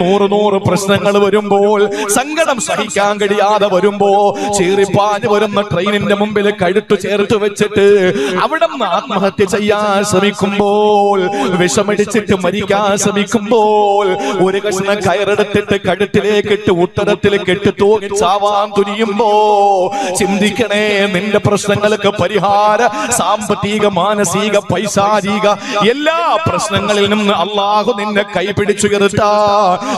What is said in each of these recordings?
നൂറ് നൂറ് പ്രശ്നങ്ങൾ വരുമ്പോൾ സങ്കടം സഹിക്കാൻ കഴിയാതെ വരുമ്പോ ചേറിപ്പാഞ്ഞ് വരുന്ന ട്രെയിനിന്റെ മുമ്പിൽ കഴുത്തു ചേർത്ത് വെച്ചിട്ട് അവിടെ നിന്ന് ആത്മഹത്യ ചെയ്യാൻ ശ്രമിക്കുമ്പോൾ വിഷമടിച്ചിട്ട് മരിക്കാൻ ശ്രമിക്കുമ്പോൾ ഒരു കഷ്ണം കയറെടുത്തിട്ട് കഴുത്തിലേക്ക് ഇട്ട് ഉത്തരത്തിൽ കെട്ടി തൂങ്ങി ചാവാൻ തുനിയുമ്പോ ചിന്തിക്കണേ നിന്റെ പ്രശ്നങ്ങൾക്ക് പരിഹാര സാമ്പത്തിക മാനസിക പൈസാരിക എല്ലാ പ്രശ്നങ്ങളിൽ നിന്ന് അള്ളാഹു നിന്നെ കൈപിടിച്ചുയർത്താ.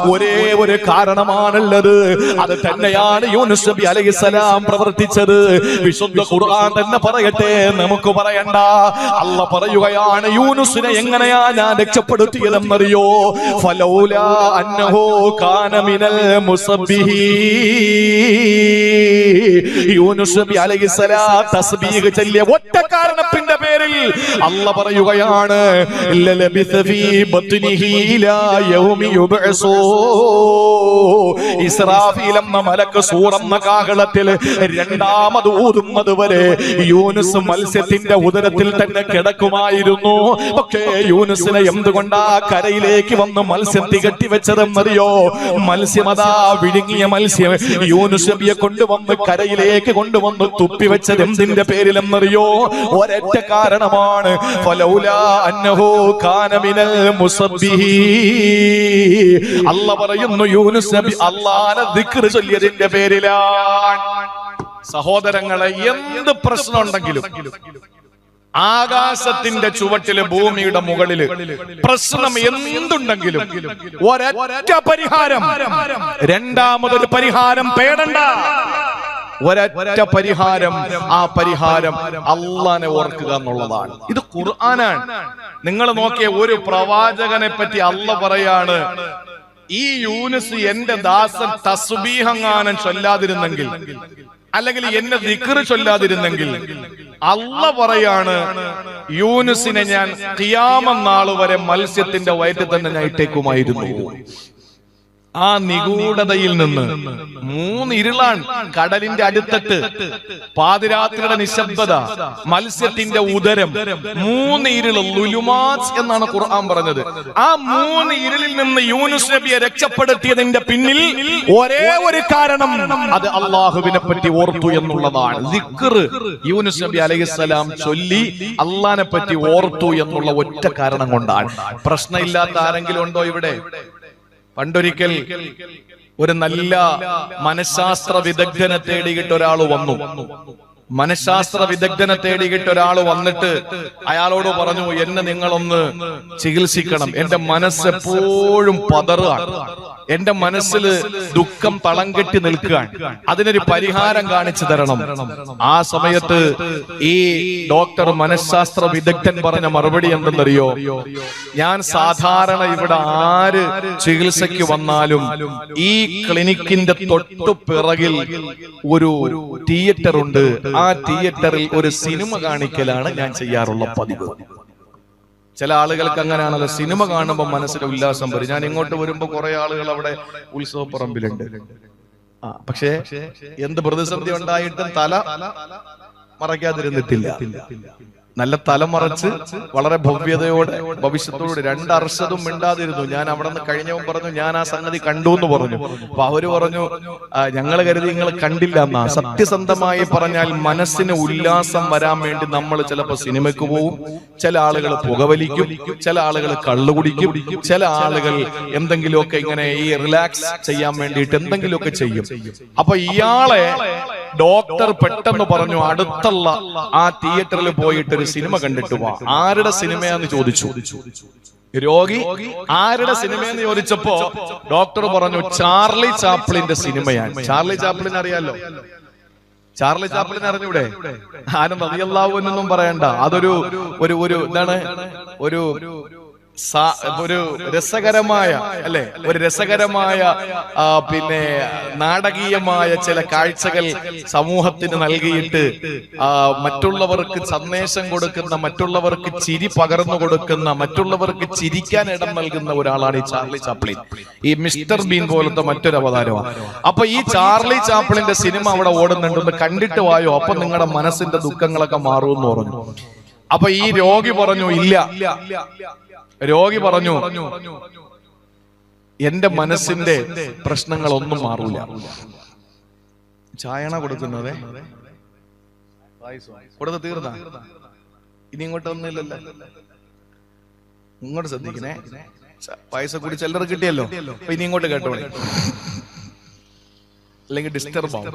ഒരേ ഒരു കാരണമാണുള്ളത്. അത് തന്നെയാണ് യൂനുസ് നബി അലൈഹിസ്സലാം പ്രവർത്തിച്ചത്. വിശുദ്ധ ഖുർആൻ തന്നെ പറയട്ടെ നമുക്ക് പറയണ്ട. അല്ല പറയുകയാണ് യൂനുസിനെ എങ്ങനെയാ ഞാൻ രക്ഷപ്പെടുത്തിയതെന്നറിയോ? ഫലൗല അന്നഹോ കാന മിനൽ മുസബ്ബിഹീ. യൂനുസ് നബി അലൈഹിസ്സലാം തസ്ബീഹ് ചൊല്ലിയ ഒറ്റ കാരണത്തിന്റെ അല്ല പറയുകയാണ് എന്ന മലക്ക് സൂറന്ന കാഹളത്തിൽ രണ്ടാമത് ഊതുന്നത് വരെ യൂനുസ് മത്സ്യത്തിന്റെ ഉദരത്തിൽ തന്നെ കിടക്കുമായിരുന്നു. പക്ഷേ യൂനുസിനെ എന്തുകൊണ്ടാ കരയിലേക്ക് വന്ന് മത്സ്യം തികട്ടി വെച്ചതെന്നറിയോ? മത്സ്യമതാ വിഴുങ്ങിയ മത്സ്യം യൂനുസ് കൊണ്ടുവന്ന് കരയിലേക്ക് കൊണ്ടുവന്ന് തുപ്പി വെച്ചത് എന്തിന്റെ പേരിലെന്നറിയോ? ഒരൊറ്റ കാരണമാണ് അല്ല പറയുന്നു യൂനുസ് നബി അള്ളാനെ ചൊല്ലിയതിന്റെ പേരിലാണ്. സഹോദരങ്ങളെ എന്ത് പ്രശ്നം ഉണ്ടെങ്കിലും ആകാശത്തിന്റെ ചുവട്ടിൽ ഭൂമിയുടെ മുകളിൽ പ്രശ്നം എന്തുണ്ടെങ്കിലും ഒരൊറ്റ പരിഹാരം. രണ്ടാമതൊരു പരിഹാരം പേടണ്ട. ഒരൊറ്റ പരിഹാരം ആ പരിഹാരം അള്ളാനെ ഓർക്കുക എന്നുള്ളതാണ്. ഇത് ഖുർആനാണ്. നിങ്ങൾ നോക്കിയ ഒരു പ്രവാചകനെ പറ്റി അല്ല പറയാണ് ഈ യൂനിസ് എന്റെ ദാസൻ തസ്ബീഹങ്ങാനം ചൊല്ലാതിരുന്നെങ്കിൽ അല്ലെങ്കിൽ എന്നെ ദിക്റ് ചൊല്ലാതിരുന്നെങ്കിൽ അല്ല പറയാണ് യൂനുസിനെ ഞാൻ കിയാമനാൾ വരെ മത്സ്യത്തിന്റെ വയറ്റിൽ തന്നെ ഞാൻ ഇട്ടേക്കുമായിരുന്നു. ആ നിഗൂഢതയിൽ നിന്ന് മൂന്ന് ഇരുളാൻ കടലിന്റെ അടുത്തട്ട് പാതിരാത്രിയുടെ നിശബ്ദത മത്സ്യത്തിന്റെ ഉദരം മൂന്ന് ലുലുമാസ് എന്നാണ് ഖുർആൻ പറഞ്ഞത്. ആ മൂന്ന് ഇരുളിൽ നിന്ന് യൂനുസ് നബിയെ രക്ഷപ്പെടുത്തിയതിന്റെ പിന്നിൽ ഒരേ ഒരു കാരണം. അത് അള്ളാഹുവിനെ പറ്റി ഓർത്തു എന്നുള്ളതാണ്. യൂനുസ് നബി അലൈഹിസ്സലാം ചൊല്ലി അള്ളാനെ പറ്റി ഓർത്തു എന്നുള്ള ഒറ്റ കാരണം കൊണ്ടാണ്. പ്രശ്നമില്ലാത്ത ആരെങ്കിലും ഉണ്ടോ ഇവിടെ? പണ്ടൊരിക്കൽ ഒരു നല്ല മനഃശാസ്ത്ര വിദഗ്ധനെ തേടിയിട്ട് ഒരാൾ വന്നു. മനഃശാസ്ത്ര വിദഗ്ധനെ തേടിയിട്ട് ഒരാൾ വന്നിട്ട് അയാളോട് പറഞ്ഞു എന്നെ നിങ്ങളൊന്ന് ചികിത്സിക്കണം. എന്റെ മനസ്സ് എപ്പോഴും പതറുകയാണ്. എന്റെ മനസ്സിൽ ദുഃഖം തളം കെട്ടി നിൽക്കുകയാണ്. അതിനൊരു പരിഹാരം കാണിച്ചു തരണം. ആ സമയത്ത് ഈ ഡോക്ടർ മനഃശാസ്ത്ര വിദഗ്ധൻ പറഞ്ഞ മറുപടി എന്തെന്നറിയോ? ഞാൻ സാധാരണ ഇവിടെ ആര് ചികിത്സയ്ക്ക് വന്നാലും ഈ ക്ലിനിക്കിന്റെ തൊട്ടു പിറകിൽ ഒരു തിയേറ്റർ ഉണ്ട്. ആ തിയേറ്ററിൽ ഒരു സിനിമ കാണിക്കലാണ് ഞാൻ ചെയ്യാറുള്ള പതിവ്. ചില ആളുകൾക്ക് അങ്ങനെയാണല്ലോ സിനിമ കാണുമ്പോൾ മനസ്സിൽ ഉല്ലാസം വരും. ഞാൻ ഇങ്ങോട്ട് വരുമ്പോ കുറെ ആളുകൾ അവിടെ ഉത്സവപ്പറമ്പിലുണ്ട്. ആ പക്ഷേ എന്ത് പ്രതിസന്ധി ഉണ്ടായിട്ടും തല മറയ്ക്കാതിരുന്നിട്ടില്ല. നല്ല തലമറച്ച് വളരെ ഭവ്യതയോടെ ഭവിഷ്യത്തോടെ രണ്ട് അർഷതും മിണ്ടാതിരുന്നു. ഞാൻ അവിടെ നിന്ന് കഴിഞ്ഞവൻ പറഞ്ഞു ഞാൻ ആ സംഗതി കണ്ടു എന്ന് പറഞ്ഞു. അപ്പൊ അവർ പറഞ്ഞു ഞങ്ങൾ കരുതി നിങ്ങൾ കണ്ടില്ല എന്നാ. സത്യസന്ധമായി പറഞ്ഞാൽ മനസ്സിന് ഉല്ലാസം വരാൻ വേണ്ടി നമ്മൾ ചിലപ്പോ സിനിമയ്ക്ക് പോവും ചില ആളുകൾ പുകവലിക്കും ചില ആളുകൾ കള്ളു കുടിക്കും ചില ആളുകൾ എന്തെങ്കിലുമൊക്കെ ഇങ്ങനെ ഈ റിലാക്സ് ചെയ്യാൻ വേണ്ടിയിട്ട് എന്തെങ്കിലുമൊക്കെ ചെയ്യും. അപ്പൊ ഇയാളെ ഡോക്ടർ പെട്ടെന്ന് പറഞ്ഞു അടുത്തുള്ള ആ തിയേറ്ററിൽ പോയിട്ട് ഒരു സിനിമ കണ്ടിട്ട് വാ. ആരുടെ സിനിമയാന്ന് ചോദിച്ചു? രോഗി ആരുടെ സിനിമ സിനിമയെന്ന് ചോദിച്ചപ്പോ ഡോക്ടർ പറഞ്ഞു ചാർലി ചാപ്ലിന്റെ സിനിമയാണ്. ചാർലി ചാപ്ലിൻ അറിയാലോ? ചാർലി ചാപ്ലിൻ അറിഞ്ഞൂടെ? ആരും അറിയല്ലാവൂ എന്നൊന്നും പറയണ്ട. അതൊരു ഒരു ഒരു എന്താണ് ഒരു ഒരു രസകരമായ അല്ലെ? ഒരു രസകരമായ പിന്നെ നാടകീയമായ ചില കാഴ്ചകൾ സമൂഹത്തിന് നൽകിയിട്ട് മറ്റുള്ളവർക്ക് സന്ദേശം കൊടുക്കുന്ന മറ്റുള്ളവർക്ക് ചിരി പകർന്നു കൊടുക്കുന്ന മറ്റുള്ളവർക്ക് ചിരിക്കാൻ ഇടം നൽകുന്ന ഒരാളാണ് ഈ ചാർലി ചാപ്ലിൻ. ഈ മിസ്റ്റർ ബീൻ പോലത്തെ മറ്റൊരു അവതാരമാണ് അപ്പൊ ഈ ചാർലി ചാപ്ലിന്റെ സിനിമ അവിടെ ഓടുന്നുണ്ടെന്ന് കണ്ടിട്ട് വായോ? അപ്പൊ നിങ്ങളുടെ മനസ്സിന്റെ ദുഃഖങ്ങളൊക്കെ മാറുമെന്ന് പറഞ്ഞു. അപ്പൊ ഈ രോഗി പറഞ്ഞു ഇല്ല രോഗി പറഞ്ഞു എന്റെ മനസ്സിന്റെ പ്രശ്നങ്ങളൊന്നും മാറൂല. ചായണ കൊടുക്കുന്നത്? കൊടുത്ത് തീർന്ന? ഇനി ഇങ്ങോട്ട് ഒന്നുമില്ലല്ലോ ഇങ്ങോട്ട് ശ്രദ്ധിക്കണേ. പൈസ കൂടി ചിലർ കിട്ടിയല്ലോ. ഇനി ഇങ്ങോട്ട് കേട്ടോളെ. അല്ലെങ്കിൽ ഡിസ്റ്റർബ് ആവും.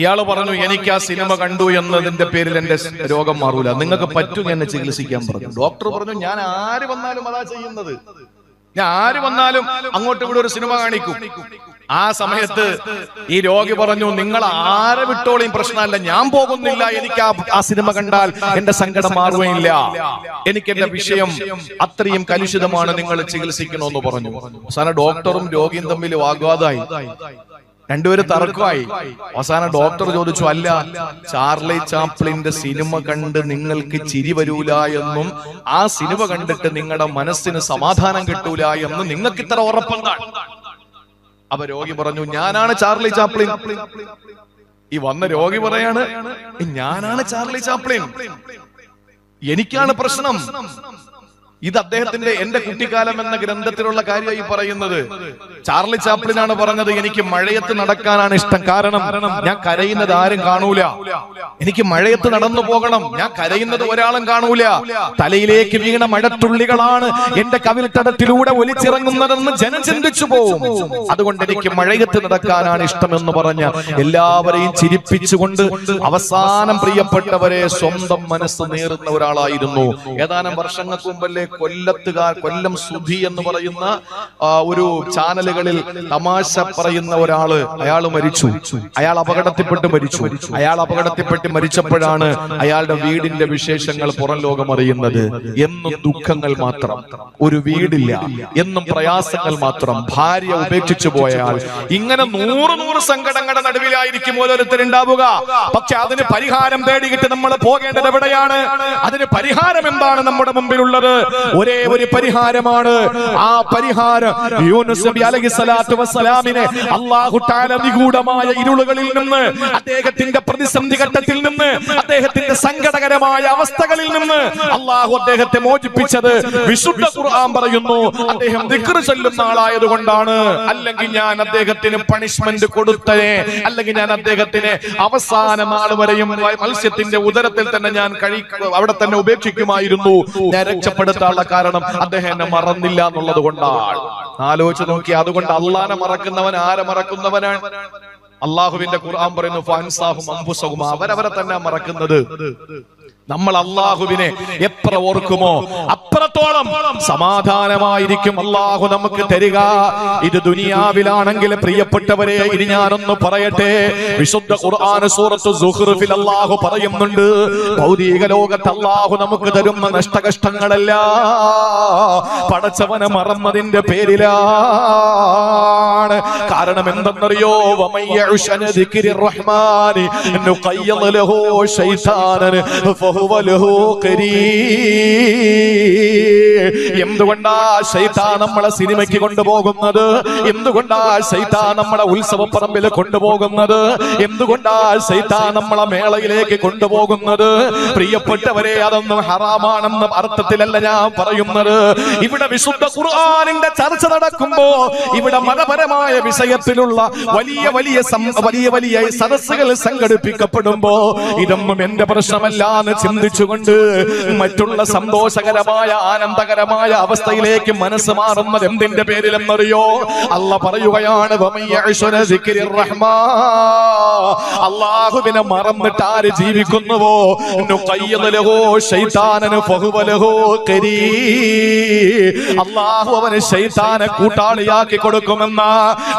ഇയാൾ പറഞ്ഞു എനിക്ക് ആ സിനിമ കണ്ടു എന്നതിന്റെ പേരിൽ എന്റെ രോഗം മാറൂല. നിങ്ങൾക്ക് പറ്റും എന്നെ ചികിത്സിക്കാൻ പറഞ്ഞു. ഡോക്ടർ പറഞ്ഞു ഞാൻ ആര് വന്നാലും അതാ ചെയ്യുന്നത്. ഞാൻ ആര് വന്നാലും അങ്ങോട്ട് ഇവിടെ ഒരു സിനിമ കാണിക്കും. ആ സമയത്ത് ഈ രോഗി പറഞ്ഞു നിങ്ങൾ ആരെ വിട്ടോളിയും പ്രശ്നമല്ല. ഞാൻ പോകുന്നില്ല. എനിക്ക് ആ സിനിമ കണ്ടാൽ എന്റെ സങ്കടം മാറുകയില്ല. എനിക്ക് എന്റെ വിഷയം അത്രയും കലുഷിതമാണ്. നിങ്ങൾ ചികിത്സിക്കണമെന്ന് പറഞ്ഞു. അവസാനം ഡോക്ടറും രോഗിയും തമ്മിൽ വാഗ്വാദമായി. രണ്ടുപേരും തർക്കമായി. അവസാനം ഡോക്ടർ ചോദിച്ചു അല്ല ചാർലി ചാപ്ലിന്റെ സിനിമ കണ്ട് നിങ്ങൾക്ക് ചിരി വരൂല എന്നും ആ സിനിമ കണ്ടിട്ട് നിങ്ങളുടെ മനസ്സിന് സമാധാനം കിട്ടൂല എന്നും നിങ്ങൾക്ക് ഇത്ര ഉറപ്പെന്താണ് അപ്പൊ രോഗി പറഞ്ഞു ഞാനാണ് ചാർലി ചാപ്ലിൻ. ഈ വന്ന രോഗി പറയാണ് ഞാനാണ് ചാർലി ചാപ്ലിൻ. എനിക്കാണ് പ്രശ്നം. ഇത് അദ്ദേഹത്തിന്റെ എന്റെ കുട്ടിക്കാലം എന്ന ഗ്രന്ഥത്തിലുള്ള കാര്യമായി പറയുന്നത്. ചാർലി ചാപ്ലിനാണ് പറഞ്ഞത് എനിക്ക് മഴയത്ത് നടക്കാനാണ് ഇഷ്ടം. കാരണം ഞാൻ കരയുന്നത് ആരും കാണൂല. എനിക്ക് മഴയത്ത് നടന്നു പോകണം. ഞാൻ കരയുന്നത് ഒരാളും കാണൂല. തലയിലേക്ക് വീണ മഴത്തുള്ളികളാണ് എന്റെ കവിൽത്തടത്തിലൂടെ ഒലിച്ചിറങ്ങുന്നതെന്ന് ജനം ചിന്തിച്ചു പോകും അതുകൊണ്ട് എനിക്ക് മഴയത്ത് നടക്കാനാണ് ഇഷ്ടമെന്ന് പറഞ്ഞ എല്ലാവരെയും ചിരിപ്പിച്ചുകൊണ്ട് അവസാനം പ്രിയപ്പെട്ടവരെ സ്വന്തം മനസ്സ് നേറുന്ന ഒരാളായിരുന്നു. ഏതാനും വർഷങ്ങൾക്ക് മുമ്പല്ലേ കൊല്ലത്തുകാർ കൊല്ലം സുധി എന്ന് പറയുന്ന ഒരു ചാനലുകളിൽ തമാശ പറയുന്ന ഒരാൾ അയാൾ മരിച്ചു. അയാൾ അപകടത്തിൽപ്പെട്ട് മരിച്ചു. അയാൾ അപകടത്തിൽപ്പെട്ട് മരിച്ചപ്പോഴാണ് അയാളുടെ വീടിന്റെ വിശേഷങ്ങൾ പുറം ലോകം അറിയുന്നത്. എന്നും ദുഃഖങ്ങൾ മാത്രം. ഒരു വീടില്ല. എന്നും പ്രയാസങ്ങൾ മാത്രം. ഭാര്യ ഉപേക്ഷിച്ചു പോയാൽ ഇങ്ങനെ നൂറ് നൂറ് സങ്കടങ്ങളുടെ നടുവിലായിരിക്കും ഓരോരുത്തരുണ്ടാവുക. പക്ഷെ അതിന് പരിഹാരം തേടിയിട്ട് നമ്മൾ പോകേണ്ടത് എവിടെയാണ്? അതിന് പരിഹാരം എന്താണ് നമ്മുടെ മുമ്പിലുള്ളത്? ഒരേ ഒരു പരിഹാരമാണ്. ആ പരിഹാരം യൂനുസ് നബി അലൈഹി സ്വലാത്തു വസ്സലാമിനെ അല്ലാഹു തആല നിഗൂഢമായ ഇരുളുകളിൽ നിന്ന് അദ്ദേഹത്തിന്റെ പ്രതിസന്ധി ഘട്ടത്തിൽ നിന്ന് അദ്ദേഹത്തിന്റെ സങ്കടകരമായ അവസ്ഥകളിൽ നിന്ന് അള്ളാഹു അദ്ദേഹത്തെ മോചിപ്പിച്ചത് വിശുദ്ധ ഖുർആൻ പറയുന്നു. അദ്ദേഹം ദിക്ർ ചൊല്ലുന്ന ആളായതുകൊണ്ടാണ്. അല്ലെങ്കിൽ ഞാൻ അദ്ദേഹത്തിന് പണിഷ്മെന്റ് കൊടുത്തേ അല്ലെങ്കിൽ ഞാൻ അദ്ദേഹത്തിന് അവസാന നാൾ വരെയും മത്സ്യത്തിന്റെ ഉദരത്തിൽ തന്നെ ഞാൻ കഴി അവിടെ തന്നെ ഉപേക്ഷിക്കുമായിരുന്നു. ഞാൻ രക്ഷപ്പെടുത്താനുള്ള കാരണം അദ്ദേഹം എന്നെ മറന്നില്ല എന്നുള്ളത് കൊണ്ടാണ്. ആലോചിച്ച് നോക്കി അതുകൊണ്ട് അള്ളാനെ മറക്കുന്നവൻ ആരെ മറക്കുന്നവനാണ്? അള്ളാഹുവിന്റെ ഖുർആൻ പറയുന്നു അവരവരെ തന്നെ മറക്കുന്നത്. നമ്മൾ അള്ളാഹുവിനെ എത്ര ഓർക്കുമോ അത്രത്തോളം സമാധാനമായിരിക്കും അള്ളാഹു നമുക്ക് തരിക. ഇത് ദുനിയാവിലാണെങ്കിൽ പ്രിയപ്പെട്ടവരെ ഇനി ഞാനൊന്ന് പറയട്ടെ. വിശുദ്ധ ഖുർആൻ സൂറത്ത് അള്ളാഹു പറയുന്നുണ്ട് ഭൗതിക ലോകത്ത് അള്ളാഹു നമുക്ക് തരുന്ന നഷ്ടകഷ്ടങ്ങളല്ല. പടച്ചവനെ മറന്നതിന്റെ പേരിലാണ്. കാരണം എന്തെന്നറിയോ? വമയ്യ ദിക്രി റഹ്മാനി നുഖയ്യിദ് ലഹു ശൈത്താനൻ എന്തുകൊണ്ടാ ശൈത്താൻ നമ്മളെ സിനിമയ്ക്ക് കൊണ്ടുപോകുന്നത്? എന്തുകൊണ്ടാ ശൈത്താൻ നമ്മളെ ഉത്സവപ്പറമ്പിൽ കൊണ്ടുപോകുന്നത്? എന്തുകൊണ്ടാ ശൈത്താൻ നമ്മളെ മേളയിലേക്ക് കൊണ്ടുപോകുന്നത്? പ്രിയപ്പെട്ടവരെ അതൊന്നും ഹറാമാണെന്ന അർത്ഥത്തിലല്ല ഞാൻ പറയുന്നത്. ഇവിടെ വിശുദ്ധ ഖുർആനിന്റെ ചർച്ച നടക്കുമ്പോ ഇവിടെ മതപരമായ വിഷയത്തിലുള്ള വലിയ വലിയ വലിയ വലിയ സദസ്സുകൾ സംഘടിപ്പിക്കപ്പെടുമ്പോ ഇതൊന്നും എന്റെ പ്രശ്നമല്ല എന്ന് ചിന്തിച്ചുകൊണ്ട് മറ്റുള്ള സന്തോഷകരമായ ആനന്ദകരമായ അവസ്ഥയിലേക്ക് മനസ്സ് മാറുന്നത് എന്തിന്റെ പേരിലെന്നറിയോ? അല്ല പറയുകയാണ്. അള്ളാഹുവിനെ മറന്നിട്ട് ആര് ജീവിക്കുന്നുവോ. അള്ളാഹു അവന് ശൈതാനെ കൂട്ടാളിയാക്കി കൊടുക്കുമെന്ന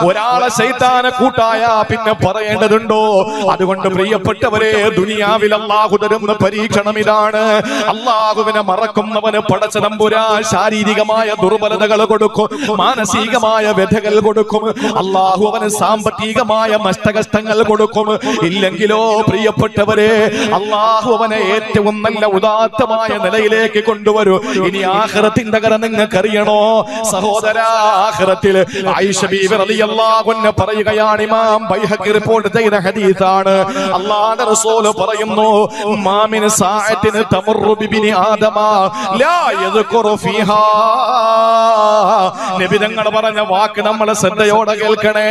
ഒരാളെ ശൈതാനെ കൂട്ടായ പിന്നെ പറയേണ്ടതുണ്ടോ? അതുകൊണ്ട് പ്രിയപ്പെട്ടവരെ ദുനിയാവിൽ അള്ളാഹു തരുന്ന പരീക്ഷണം ഇതാണ് അള്ളാഹുവിനെ മറക്കുന്നവന് പടച്ചതമ്പുരാ ശാരീരികമായ ദുർബലതകൾ കൊടുക്കും മാനസികമായ വ്യഥകൾ കൊടുക്കും. അള്ളാഹു അവന് സാമ്പത്തികമായ നഷ്ടകഷ്ടങ്ങൾ കൊടുക്കും. ഇല്ലെങ്കിലോ പ്രിയപ്പെട്ടവരെ അള്ളാഹു അവനെ ഏറ്റവും നല്ല ഉദാത്തമായ നിലയിലേക്ക് കൊണ്ടുവരും. ഇനി ആഹ്റത്തിന്റെ കര നിങ്ങൾക്കറിയണോ? സഹോദര ആഹ്റത്തിൽ പറയുകയാണ് ഇമാം റിപ്പോർട്ട് ചെയ്ത ഹദീസാണ്. അല്ലാഹുവിന്റെ റസൂൽ പറയുന്നു മാമിൻ സാഅത്തിന് തമറു ബിബിനി ആദമ ലാ യദ്കുറു ഫീഹാ. നബി തങ്ങൾ പറഞ്ഞ വാക്ക് നമ്മൾ ശ്രദ്ധയോടെ കേൾക്കണേ.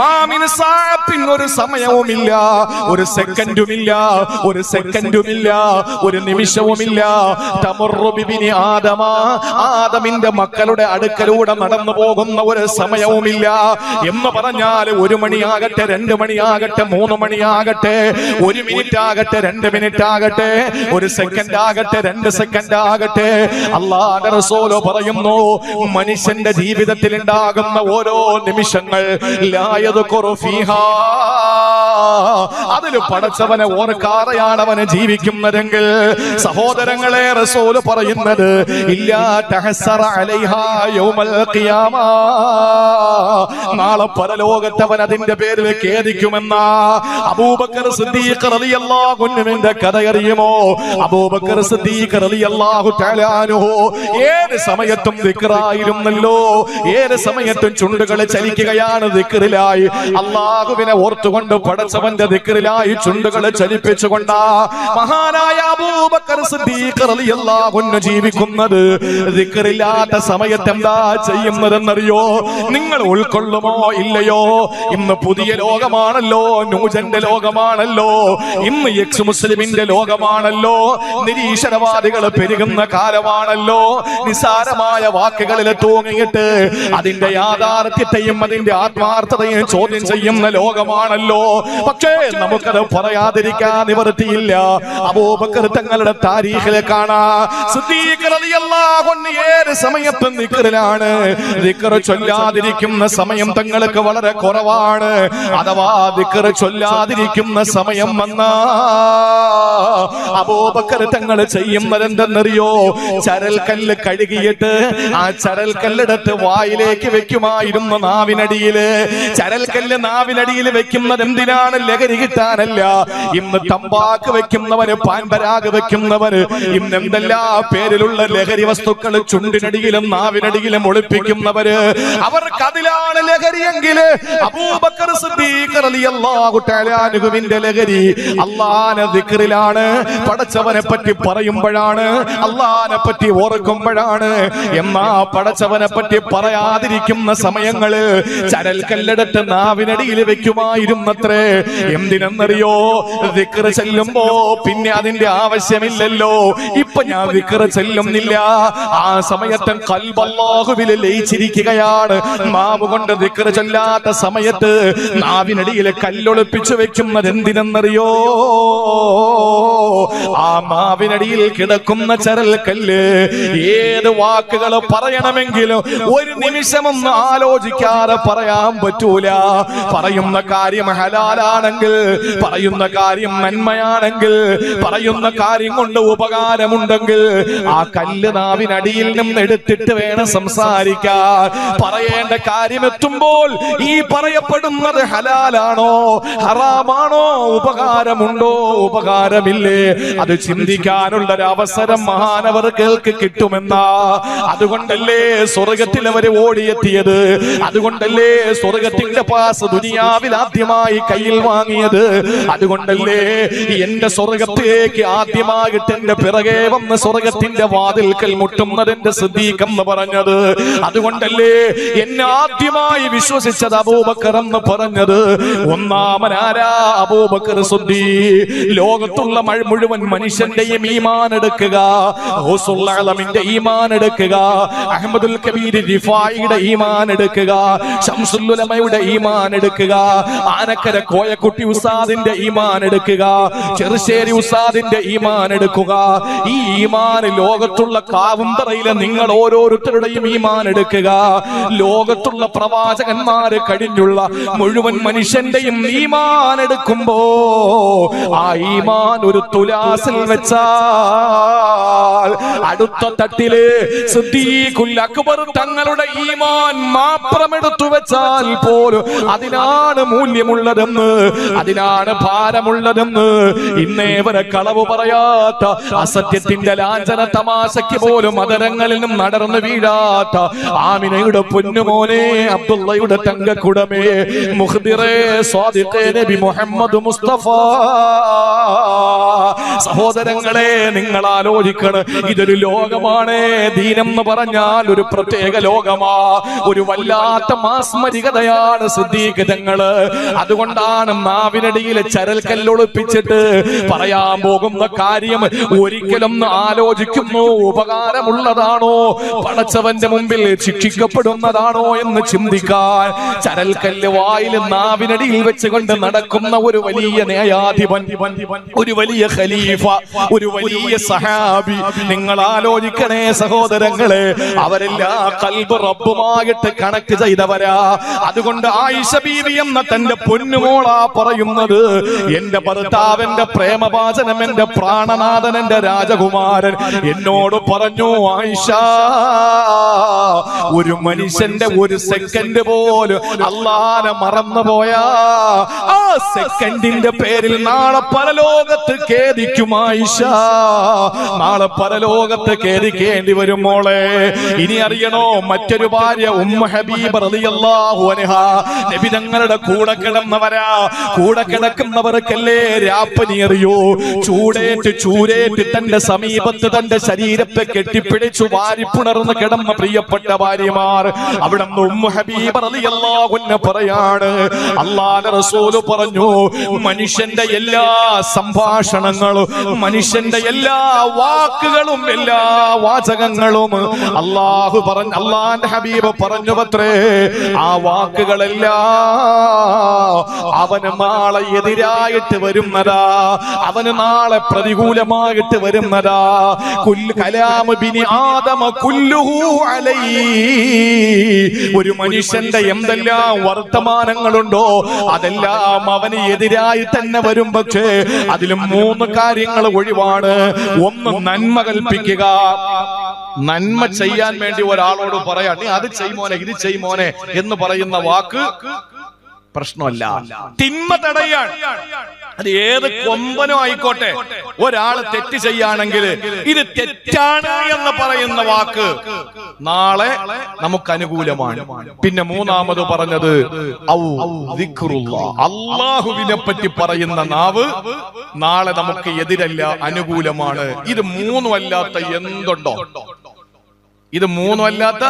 മാമിൻ സാഅത്തിൻ ഒരു സമയവുമില്ല ഒരു സെക്കൻഡുമില്ല ഒരു സെക്കൻഡുമില്ല ഒരു നിമിഷവുമില്ല. തമറു ബിബിനി ആദമ ആദമിന്റെ മക്കളുടെ അടുക്കലൂടെ നടന്നു പോകുന്ന ഒരു സമയവുമില്ല. എന്ന് പറഞ്ഞാൽ ഒരു മണിയാകട്ടെ രണ്ട് മണിയാകട്ടെ മൂന്ന് മണിയാകട്ടെ ഒരു മിനിറ്റ് ആകട്ടെ രണ്ട് മിനിറ്റ് ആകട്ടെ ഒരു സെക്കൻഡ് ആകട്ടെ രണ്ട് സെക്കൻഡ് ആകട്ടെ അള്ളാഹുവിന്റെ റസൂൽ പറയുന്നു മനുഷ്യന്റെ ജീവിതത്തിൽ ഉണ്ടാകുന്ന ഓരോ നിമിഷങ്ങൾ അതിൽ പടച്ചവനെ ഓർക്കാറയാണ് അവന് ജീവിക്കുന്നതെങ്കിൽ സഹോദരങ്ങളെ റസൂൽ പറയുന്നത് നാളെ പല ലോകത്തവൻ അതിന്റെ പേരിൽ ഖേദിക്കുമെന്ന അബൂബക്കർ സിദ്ദീഖ് റളിയല്ലാഹു അൻഹുവിന്റെ കഥ അറിയുമോ അബൂബക്കർ സിദ്ദീഖ് റളിയല്ലാഹു തആല അൻഹു ഏത് സമയത്തും ദിക്റായിരുന്നല്ലോ? ഏത് സമയത്തും ചുണ്ടുകൾ ചലിക്കുകയാണ് ദിക്റിലായി. അള്ളാഹുവിനെ ഓർത്തുകൊണ്ട് പടച്ചവന്റെ ദിക്റിലായി ചുണ്ടുകൾ ചലിപ്പിച്ചുകൊണ്ടാ മഹാനായ അബൂബക്കർ സിദ്ദീഖ് റളിയല്ലാഹു അൻഹു ജീവിക്കുന്നത്. ദിക്റില്ലാത്ത സമയത്ത് എന്താ ചെയ്യുന്നതെന്നറിയോ? നിങ്ങൾ ഉൾക്കൊള്ളുമോ ഇല്ലയോ? ഇന്ന് പുതിയ ലോകമാണല്ലോ നൂജന്റെ ലോകമാണല്ലോ. ഇന്ന് എക്സ് മുസ്ലിമിന്റെ ലോകമാണല്ലോ നിരീശ്വരവാദികൾ പെരുകുന്ന കാലമാണല്ലോ. നിസാരമായ വാക്കുകളിൽ തൂങ്ങിയിട്ട് അതിന്റെ യാഥാർത്ഥ്യത്തെയും അതിന്റെ ആത്മാർത്ഥതയും ചോദ്യം ചെയ്യുന്ന ലോകമാണല്ലോ. പക്ഷേ നമുക്കത് പറയാതിരിക്കാൻ നിവർത്തിയില്ല അബൂബക്കർ തങ്ങളുടെ കാണാ അൻഹു ഏത് സമയത്തും നിക്കറിലാണ് ചൊല്ലാതിരിക്കുന്ന സമയം തങ്ങൾക്ക് വളരെ കുറവാണ്. അഥവാ ദിക്കറ് ചൊല്ലാതിരിക്കുന്ന സമയം വന്നാ അബൂബക്കർ തങ്ങൾ ചെയ്യുന്നതെന്തെന്നറിയോ ചരൽക്കല്ല് ചരൽ കല്ല് കഴുകിയിട്ട് ആ ചരൽ കല്ലെടുത്ത് വായിലേക്ക് വെക്കുമായിരുന്നു നാവിനടിയിൽ. ചരൽ കല്ല് നാവിനടിയിൽ വെക്കുന്നത് എന്തിനാണ് ലഹരി കിട്ടാനല്ല. ഇന്ന് തമ്പാക്ക് വെക്കുന്നവര് പാൻപരാഗ് വെക്കുന്നവര് ഇന്ന് എന്തെല്ലാ പേരിലുള്ള ലഹരി വസ്തുക്കൾ ചുണ്ടിനടിയിലും നാവിനടിയിലും ഒളിപ്പിക്കുന്നവര്? അവർക്ക് അതിലാണ് ലഹരിയെങ്കിൽ അബൂബക്കർ സിദ്ദീഖ് റളിയല്ലാഹു ലഹരി അള്ളാഹനെ ദിക്റിലാണ്. പടച്ചവനെ പറ്റി പറയുമ്പോഴാണ് അള്ളഹാനെ പറ്റി ഓർക്കുമ്പോഴാണ്. എന്നാ പടച്ചവനെ പറ്റി പറയാതിരിക്കുന്ന സമയങ്ങൾ ചരൽ കല്ലെടുത്ത് നാവിനടിയിൽ വെക്കുമായിരുന്നത്രേ. എന്തിനെന്നറിയോ? വിക്ര ചെല്ലുമ്പോ പിന്നെ അതിന്റെ ആവശ്യമില്ലല്ലോ. ഇപ്പൊ ഞാൻ വിക്ര ചെല്ലുന്നില്ല. ആ സമയത്ത് കൽബല്ലാഹുവിൽ ലയിച്ചിരിക്കുകയാണ്. മാവ് കൊണ്ട് വിക്ര ചൊല്ലാത്ത സമയത്ത് നാവിനടിയിൽ കല്ലൊളിപ്പിച്ചു വെക്കുന്നത് എന്തിനെന്നറിയോ ആ മാവിനടിയിൽ കിടക്കുന്ന ചരൽ കല്ല് ഏത് വാക്കുകൾ പറയണമെങ്കിലും ഒരു നിമിഷമൊന്നും ആലോചിക്കാതെ പറയാൻ പറ്റൂല. പറയുന്ന കാര്യം ഹലാലാണെങ്കിൽ പറയുന്ന കാര്യം നന്മയാണെങ്കിൽ പറയുന്ന കാര്യം കൊണ്ട് ഉപകാരമുണ്ടെങ്കിൽ ആ കല്ല് നാവിനടിയിൽ നിന്ന് എടുത്തിട്ട് വേണം സംസാരിക്കാൻ. പറയേണ്ട കാര്യം എത്തുമ്പോൾ ഈ പറയപ്പെടുന്നത് ഹലാലാണോ ഹറാമാണോ ഉപകാരമുണ്ടോ ഉപകാരമില്ലേ? അത് ചിന്തിക്കാനുള്ള ഒരു അവസരം മഹാനവർകൾക്ക് കിട്ടുമെന്നാ. അതുകൊണ്ടല്ലേ സ്വർഗത്തിൽ അവർ ഓടിയെത്തിയത്? അതുകൊണ്ടല്ലേ സ്വർഗത്തിന്റെ പാസ് ദുനിയാവിൽ ആദ്യമായി കയ്യിൽ വാങ്ങിയത്? അതുകൊണ്ടല്ലേ എന്റെ സ്വർഗത്തിലേക്ക് ആദ്യമായിട്ട് എന്റെ പിറകെ വന്ന് സ്വർഗത്തിന്റെ വാതിൽക്കൽ മുട്ടുന്നതിന്റെ സിദ്ധീകം എന്ന് പറഞ്ഞത്? അതുകൊണ്ടല്ലേ എന്നെ ആദ്യമായി വിശ്വസിച്ചത് അബൂബക്കർ എന്ന് പറഞ്ഞത്? ഒന്നാമനാരാ അബൂബക്കർ സുദ്ദീ ലോകത്തുള്ള മഴ മുഴുവൻ മനുഷ്യന്റെയും ഈമാൻ എടുക്കുക. ഹുസുല്ലാലമിന്റെ ഈമാൻ എടുക്കുക. അഹമ്മദുൽ കബീർ റിഫായിയുടെ ഈമാൻ എടുക്കുക. ഷംസുൽ ഉലമയുടെ ഈമാൻ എടുക്കുക. ആനക്കര കോയക്കുട്ടി ഉസാദിന്റെ ഈമാൻ എടുക്കുക. ചെറുശ്ശേരി ഉസാദിന്റെ ഈമാൻ എടുക്കുക. ഈ ഈമാൻ ലോകത്തുള്ള കാവുംതറയിലെ നിങ്ങൾ ഓരോരുത്തരുടെയും ഈമാൻ എടുക്കുക. ലോകത്തുള്ള പ്രവാചകന്മാര് കഴിഞ്ഞുള്ള മുഴുവൻ മനുഷ്യന്റെയും ഈമാൻ എടുക്കുമ്പോ ആ ഈമാൻ ഒരു തുലാസിൽ വെച്ചാൽ അടുത്ത തട്ടിൽ സിദ്ദീഖുൽ അക്ബർ തങ്ങളുടെ ഈമാൻ മാത്രം എടുത്തു വെച്ചാൽ പോലും അതിനാണ് മൂല്യമുള്ളതെന്ന് അതിനാണ് ഭാരമുള്ളതെന്ന്. ഇന്നേ വരെ കളവ് പറയാത്ത അസത്യത്തിന്റെ ലാഞ്ചന തമാശയ്ക്ക് പോലും മതരങ്ങളിൽ നിന്നും നടന്നു വീഴാത്ത ആമിനയുടെ പൊന്നുമോനെ അബ്ദുള്ളയുടെ തങ്കക്കുടമേ മുഹദിറേ സ്വാദിഖേ നബി മുഹമ്മദ് മുസ്തഫ. സഹോദരങ്ങളെ നിങ്ങൾ ആലോചിക്കണം ഇതൊരു ലോകമാണ്. ദീനം എന്ന് പറഞ്ഞാൽ ഒരു പ്രത്യേക ലോകമാ. ഒരു വല്ലാത്ത മാസ്മരികതയാണ് സിദ്ധീകതങ്ങൾ അതുകൊണ്ടാണ് നാവിനടിയിൽ ചരൽക്കല്ലൊളിപ്പിച്ചിട്ട് പറയാൻ പോകുന്ന കാര്യം ഒരിക്കലും ആലോചിക്കുന്നു. ഉപകാരമുള്ളതാണോ? പടച്ചവന്റെ മുമ്പിൽ ശിക്ഷിക്കപ്പെടുന്നതാണോ എന്ന് ചിന്തിക്കാൻ ചരൽക്കല്ല് കല്ല് വായിൽ നാവിനടിയിൽ വെച്ചുകൊണ്ട് നടക്കുന്ന ഒരു വലിയ ന്യായാധിപൻ ഒരു വലിയ ഖലീഫ ഒരു വലിയ സഹാബി. നിങ്ങൾ ആലോചിക്കണേ സഹോദരങ്ങളെ അവരെല്ലാം കൽബ് റബ്ബുമായിട്ട് കണക്ട് ചെയ്തവരാ. അതുകൊണ്ട് ആയിഷ ബീവി എന്ന തന്റെ പൊന്നുമോളാ പറയുന്നത് എന്റെ ഭർത്താവിന്റെ പ്രേമവാചനം എന്റെ പ്രാണനാഥൻ എന്റെ രാജകുമാരൻ എന്നോട് പറഞ്ഞു ആയിഷ ഒരു മനുഷ്യന്റെ ഒരു സെക്കൻഡ് പോലും അള്ളാനെ മറന്നുപോയാ. ആ സെക്കൻഡിന്റെ പേരിൽ നാളെ പരലോകത്ത് ഖേദിക്കും ആയിഷ നാളെ പരലോകത്ത് കേറിക്കേണ്ടി വരും മോളെ. ഇനി അറിയണോ മറ്റൊരു ഭാര്യ ഉമ്മ ഹബീബ് നബി തങ്ങളുടെ കൂടെ കിടന്നവരാ. കൂടെ കിടക്കുന്നവർക്കല്ലേ രാപ്പനി അറിയോ? ചൂടേറ്റ് ചൂരേറ്റ് തന്റെ സമീപത്ത് തന്റെ ശരീരത്തെ കെട്ടിപ്പിടിച്ചു വാരിപ്പുണർന്ന് കിടന്ന പ്രിയപ്പെട്ട ഭാര്യമാർ അവിടെ ഉമ്മ ഹബീബ് റളിയല്ലാഹു അൻഹ പറയാണ്. അല്ലാഹുവിന്റെ റസൂൽ പറഞ്ഞു മനുഷ്യന്റെ എല്ലാ സംഭാഷണങ്ങളും മനുഷ്യന്റെ എല്ലാ വാക്കുകളും എല്ലാ വാചകങ്ങളും അള്ളാഹു പറഞ്ഞു അള്ളാന്റെ ഹബീബ് പറഞ്ഞു പത്രേ ആ വാക്കുകളെല്ലാം അവന് നാളെ എതിരായിട്ട് വരുന്നതാ അവന് നാളെ പ്രതികൂലമായിട്ട് വരുന്നതാ. കുൽ കലാമ ബിനി ആദമ കുല്ലുഹു അലൈ. ഒരു മനുഷ്യന്റെ എന്തെല്ലാം വർത്തമാനങ്ങളുണ്ടോ അതെല്ലാം അവന് എതിരായി തന്നെ വരും പക്ഷേ അതിലും മൂന്ന് കാര്യങ്ങൾ ഒഴിവാണ്. ഒന്ന് നന്മ കൽപ്പിക്കുക. നന്മ ചെയ്യാൻ വേണ്ടി ഒരാളോട് പറയാ. നീ അത് ചെയ്യുമോനെ ഇത് ചെയ്യുമോനെ എന്ന് പറയുന്ന വാക്ക് പ്രശ്നമല്ല. തിന്മ തടയാൻ അത് ഏത് കൊമ്പനോ ആയിക്കോട്ടെ ഒരാൾ തെറ്റ് ചെയ്യാണെങ്കിൽ ഇത് തെറ്റാണ് എന്ന് പറയുന്ന വാക്ക് നാളെ നമുക്ക് അനുകൂലമാണ്. പിന്നെ മൂന്നാമത് പറഞ്ഞത്. അള്ളാഹുവിനെ പറ്റി പറയുന്ന നാവ് നാളെ നമുക്ക് എതിരല്ല അനുകൂലമാണ്. ഇത് മൂന്നും അല്ലാത്ത എന്തുണ്ടോ? ഇത് മൂന്നും അല്ലാത്ത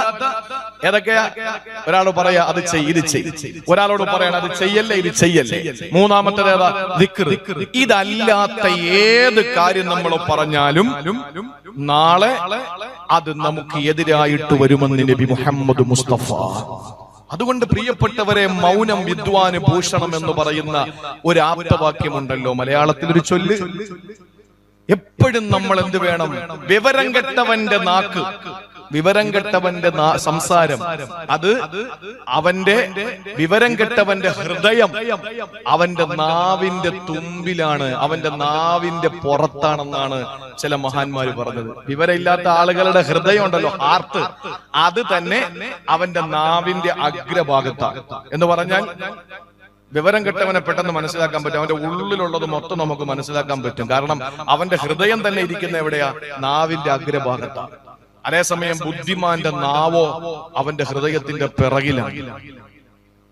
ഏതൊക്കെയാ ഒരാൾ പറയാ അത് ചെയ് ഇത് ചെയ് ഒരാളോട് പറയണം അത് ചെയ്യല്ലേ ഇത് ചെയ്യല്ലേ? മൂന്നാമത്തേത് ഏതാ? ദിക്ർ ഇതല്ലാത്ത ഏത് കാര്യം നമ്മൾ പറഞ്ഞാലും നാളെ അത് നമുക്ക് എതിരായിട്ട് വരുമെന്ന് നബി മുഹമ്മദ് മുസ്തഫ. അതുകൊണ്ട് പ്രിയപ്പെട്ടവരെ മൗനം വിദ്വാന് ഭൂഷണം എന്ന് പറയുന്ന ഒരു ആപ്തവാക്യമുണ്ടല്ലോ മലയാളത്തിൽ ഒരു ചൊല്ല്. എപ്പോഴും നമ്മൾ എന്ത് വേണം? വിവരം കെട്ടവന്റെ നാക്ക്. വിവരം കെട്ടവന്റെ സംസാരം. അത് അവന്റെ വിവരം കെട്ടവന്റെ ഹൃദയം. അവന്റെ നാവിന്റെ തുമ്പിലാണ് അവന്റെ നാവിന്റെ പുറത്താണെന്നാണ് ചില മഹാന്മാർ പറഞ്ഞത്. വിവരമില്ലാത്ത ആളുകളുടെ ഹൃദയം ഉണ്ടല്ലോ ഹാർട്ട് അത് തന്നെ അവന്റെ നാവിന്റെ അഗ്രഭാഗത്താണ് എന്ന് പറഞ്ഞാൽ വിവരം കെട്ടവനെ പെട്ടെന്ന് മനസ്സിലാക്കാൻ പറ്റും. അവന്റെ ഉള്ളിലുള്ളത് മൊത്തം നമുക്ക് മനസ്സിലാക്കാൻ പറ്റും. കാരണം അവന്റെ ഹൃദയം തന്നെ ഇരിക്കുന്ന എവിടെയാ? നാവിന്റെ അഗ്രഭാഗത്താണ് അതേസമയം ബുദ്ധിമാന്റെ നാവോ അവന്റെ ഹൃദയത്തിന്റെ പിറകിലാണ്.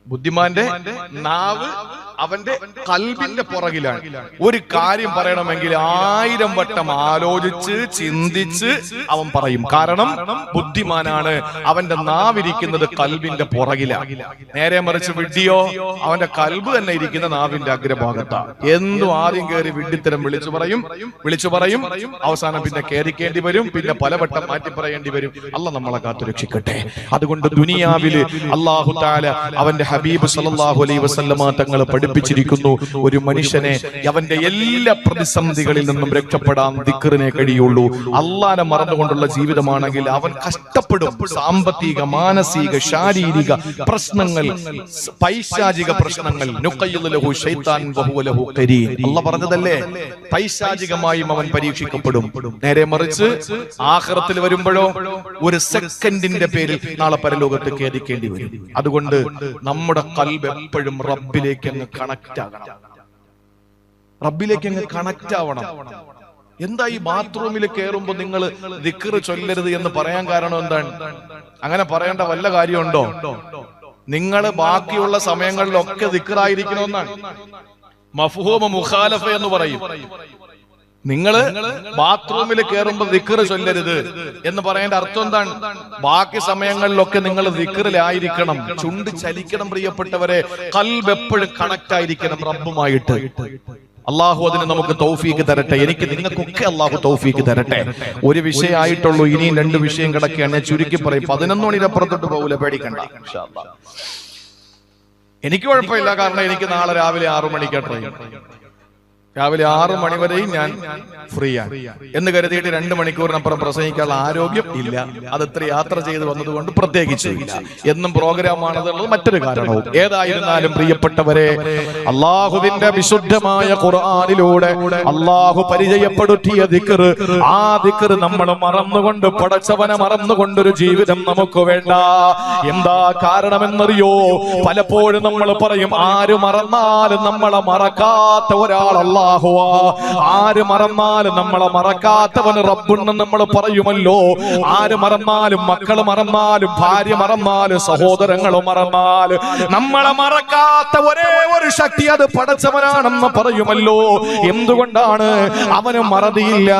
ബുദ്ധിമാന്റെ നാവ് അവന്റെ കൽബിന്റെ പുറകിലാണ്. ഒരു കാര്യം പറയണമെങ്കിൽ ആയിരം വട്ടം ആലോചിച്ച് ചിന്തിച്ച് അവൻ പറയും. കാരണം ബുദ്ധിമാനാണ്. അവന്റെ നാവിരിക്കുന്നത് കൽബിന്റെ പുറകിലാണ്. നേരെ മറിച്ച് വിഡ്ഡിയോ അവന്റെ കൽബ് തന്നെ ഇരിക്കുന്ന നാവിന്റെ അഗ്രഭാഗത്താണ്. എന്തും ആദ്യം കയറി വിഡ്ഢിത്തരം വിളിച്ചു പറയും? വിളിച്ചു പറയും? അവസാനം പിന്നെ കയറിക്കേണ്ടി വരും. പിന്നെ പലവട്ടം മാറ്റി പറയേണ്ടി വരും. അല്ല നമ്മളെ കാത്തുരക്ഷിക്കട്ടെ അതുകൊണ്ട് ദുനിയാവിൽ അള്ളാഹു താല അവന്റെ ഹബീബ് സല്ലല്ലാഹു അലൈഹി വസല്ലമ തങ്ങൾ പഠിപ്പിച്ചിരിക്കുന്നു. ഒരു മനുഷ്യനെ അവന്റെ എല്ലാ പ്രതിസന്ധികളിൽ നിന്നും രക്ഷപ്പെടാൻ ദിക്കറിനെ കഴിയുള്ളൂ. അള്ളാനെ മറന്നുകൊണ്ടുള്ള ജീവിതമാണെങ്കിൽ അവൻ കഷ്ടപ്പെടും. സാമ്പത്തിക മാനസിക ശാരീരിക പ്രശ്നങ്ങൾ പൈശാചിക പ്രശ്നങ്ങൾ. അല്ല പറഞ്ഞതല്ലേ? പൈശാചികമായും അവൻ പരീക്ഷിക്കപ്പെടും. നേരെ മറിച്ച് ആഹ്റത്തിൽ വരുമ്പോഴോ ഒരു സെക്കൻഡിന്റെ പേരിൽ നാളെ പരലോകത്ത് ഖേദിക്കേണ്ടി വരും. അതുകൊണ്ട് നമ്മുടെ കൽബ് എപ്പോഴും റബ്ബിലേക്ക് അങ്ങ് കണക്ട് ആകണം റബ്ബിലേക്ക് അങ്ങ് കണക്ട് ആവണം എന്താ ഈ ബാത്റൂമിൽ കയറുമ്പോ നിങ്ങൾ ദിക്കറ് ചൊല്ലരുത് എന്ന് പറയാൻ കാരണം എന്താണ്? അങ്ങനെ പറയേണ്ട വല്ല കാര്യമുണ്ടോ? നിങ്ങൾ ബാക്കിയുള്ള സമയങ്ങളിലൊക്കെ ദിക്കറായിരിക്കണമെന്നാണ് മഫ്ഹൂമ മുഖാലഫ എന്ന് പറയും. നിങ്ങൾ ബാത്റൂമിൽ കയറുമ്പോൾ ദിക്കറ് ചൊല്ലരുത് എന്ന് പറയേണ്ട അർത്ഥം എന്താണ്? ബാക്കി സമയങ്ങളിലൊക്കെ നിങ്ങൾ ദിക്കറിലായിരിക്കണം ചുണ്ട് ചലിക്കണം പ്രിയപ്പെട്ടവരെ കൽബ് എപ്പോഴും കണക്ട് ആയിരിക്കണം റബ്ബുമായിട്ട്. അള്ളാഹു അതിന് നമുക്ക് തൗഫീക്ക് തരട്ടെ. എനിക്ക് നിങ്ങൾക്കൊക്കെ അള്ളാഹു തൗഫീക്ക് തരട്ടെ. ഒരു വിഷയമായിട്ടുള്ളൂ ഇനിയും രണ്ട് വിഷയം കിടക്കുകയാണ്. ഞാൻ ചുരുക്കി പറയും പതിനൊന്ന് മണിയുടെ പോകില്ല പോകൂല പേടിക്കണ്ട. എനിക്ക് കുഴപ്പമില്ല കാരണം എനിക്ക് നാളെ രാവിലെ ആറു മണിക്കാ ട്രെയിൻ രാവിലെ ആറ് മണി വരെയും ഞാൻ ഫ്രീ ആണ് എന്ന് കരുതിയിട്ട് രണ്ട് മണിക്കൂറിനപ്പുറം പ്രസംഗിക്കാനുള്ള ആരോഗ്യം ഇല്ല. അത് ഇത്ര യാത്ര ചെയ്ത് വന്നതുകൊണ്ട് പ്രത്യേകിച്ച് ഇല്ല. എന്നും പ്രോഗ്രാം ആണെന്നുള്ളത് മറ്റൊരു കാരണവും. ഏതായിരുന്നാലും പ്രിയപ്പെട്ടവരെ അള്ളാഹുവിന്റെ വിശുദ്ധമായ ഖുർആനിലൂടെ അള്ളാഹു പരിചയപ്പെടുത്തിയ ദിക്കർ ആ ദിക്കർ നമ്മൾ മറന്നുകൊണ്ട് പടച്ചവനെ മറന്നുകൊണ്ടൊരു ജീവിതം നമുക്ക് വേണ്ട. എന്താ കാരണമെന്നറിയോ? പലപ്പോഴും നമ്മൾ പറയും ആര് മറന്നാലും നമ്മളെ മറക്കാത്ത ഒരാൾ ആര് മറന്നാലും നമ്മളെ മറക്കാത്തവന് റബ്ബുണ്ടെന്ന് നമ്മൾ പറയുമല്ലോ. ആര് മറന്നാലും മക്കൾ മറന്നാലും ഭാര്യ മറന്നാലും സഹോദരങ്ങൾ മറന്നാലും നമ്മളെ മറക്കാത്ത ഒരേ ഒരു ശക്തി അത് പടച്ചവനാണെന്ന് പറയുമല്ലോ. എന്തുകൊണ്ടാണ്? അവന് മറതിയില്ല.